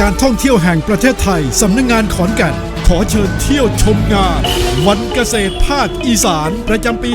การท่องเที่ยวแห่งประเทศไทย สำนักงงานขอนแก่น ขอเชิญเที่ยวชมงาน วันเกษตรภาคอีสาน ประจำปี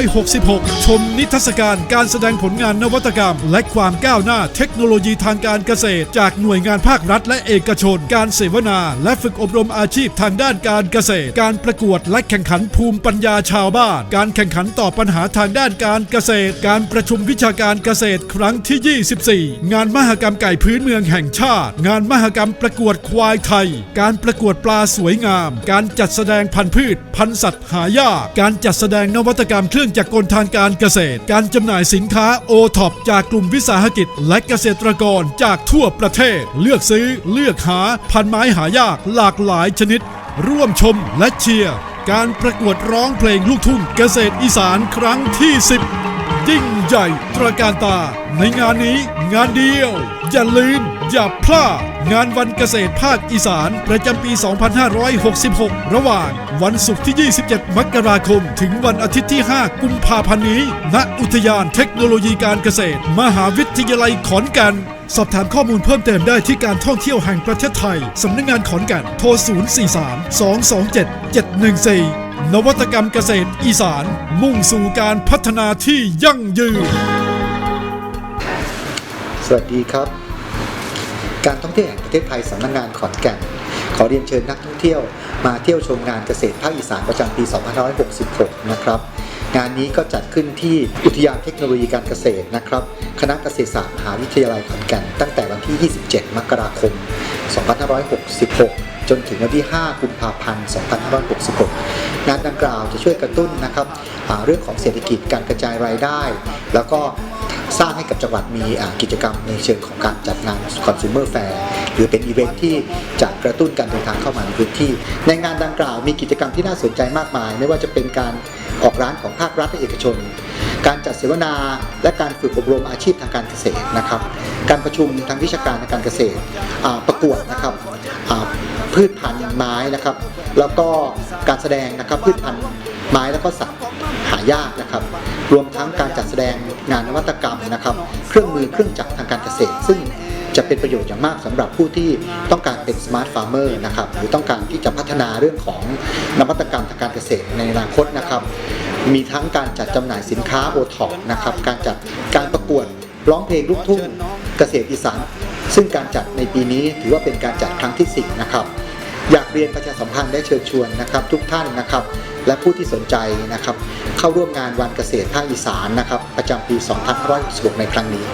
2566 ชมนิทรรศการการแสดงผลงานนวัตกรรม และความก้าวหน้าเทคโนโลยีทางการเกษตร จากหน่วยงานภาครัฐและเอกชน การเสวนา และฝึกอบรมอาชีพทางด้านการเกษตร การประกวดและแข่งขันภูมิปัญญาชาวบ้าน การแข่งขันตอบปัญหาทางด้านการเกษตร การประชุมวิชาการเกษตรครั้งที่ 24 งานมหกรรมไก่พื้นเมืองแห่งชาติ งานมหกรรมประกวดควายไทย การประกวดปลาสวยงาม การจัดแสดงพันธุ์พืช พันธุ์สัตว์หายาก การจัดแสดงนวัตกรรมเครื่องจักรกลทางการเกษตร การจำหน่ายสินค้าโอท็อปจากกลุ่มวิสาหกิจ และเกษตรกรจากทั่วประเทศ เลือกซื้อเลือกหาพันไม้หายากหลากหลายชนิด ร่วมชมและเชียร์การประกวดร้องเพลงลูกทุ่งเกษตรอีสานครั้งที่ 10 ยิ่งใหญ่ตระการตา ในงานนี้งานเดียว อย่าลืม อย่าพลาดงานวันเกษตรภาคอีสาน ประจำปี 2566 ระหว่างวันศุกร์ที่ 27 มกราคม ถึงวันอาทิตย์ที่ 5 กุมภาพันธ์นี้ ณ อุทยานเทคโนโลยีการเกษตร มหาวิทยาลัยขอนแก่นสอบถามข้อมูลเพิ่มเติมได้ที่การท่องเที่ยวแห่งประเทศไทย สำนักงงานขอนแก่น โทร 043 227 714 นวัตกรรมเกษตรอีสาน มุ่งสู่การพัฒนาที่ยั่งยืน สวัสดีครับ การท่องเที่ยวแห่งประเทศไทยสำนักงานขอนแก่น ขอเรียนเชิญนักท่องเที่ยวมาเที่ยวชมงานเกษตรภาคอีสานประจำปี 2566 นะครับ งานนี้ก็จัดขึ้นที่อุทยานเทคโนโลยีการเกษตรนะครับคณะเกษตรศาสตร์มหาวิทยาลัยขอนแก่นตั้งแต่วันที่ 27 มกราคม 2566จนถึงวันที่ 5 กุมภาพันธ์ 2566 งานดังกล่าวจะช่วยกระตุ้นนะครับเรื่องของเศรษฐกิจการกระจายรายได้ แล้วก็สร้างให้กับจังหวัดมีกิจกรรมในเชิงของการจัดงาน consumer fair หรือเป็นอีเวนท์ที่จะกระตุ้นการเดินทางเข้ามาในพื้นที่ ในงานดังกล่าวมีกิจกรรมที่น่าสนใจมากมาย ไม่ว่าจะเป็นการ ออกร้านของภาครัฐและเอกชน การจัดเสวนาและการฝึกอบรมอาชีพทางการเกษตรนะครับ การประชุมทางวิชาการทางการเกษตรประกวดนะครับพืชพันธุ์ไม้นะครับ แล้วก็การแสดงนะครับพืชพันธุ์ไม้แล้วก็สัตว์หายากนะครับ รวมทั้งการจัดแสดงงานนวัตกรรมนะครับ เครื่องมือเครื่องจักรทางการเกษตร ซึ่งจะเป็นประโยชน์อย่างมากสำหรับผู้ที่ต้องการเป็นสมาร์ทฟาร์มเมอร์นะครับหรือต้องการที่จะพัฒนาเรื่องของนวัตกรรมทางการเกษตรในอนาคตนะครับ มีทั้งการจัดจำหน่ายสินค้าโอท็อปนะครับการจัดการประกวดร้องเพลงลูกทุ่งเกษตรอีสานซึ่งการจัดในปีนี้ถือว่าเป็นการจัดครั้งที่ 10 นะครับ อยากเรียนประชาสัมพันธ์และเชิญชวนนะครับ ทุกท่านนะครับ และผู้ที่สนใจนะครับ เข้าร่วมงานวันเกษตรภาคอีสานนะครับ ประจำปี 2566 ในครั้งนี้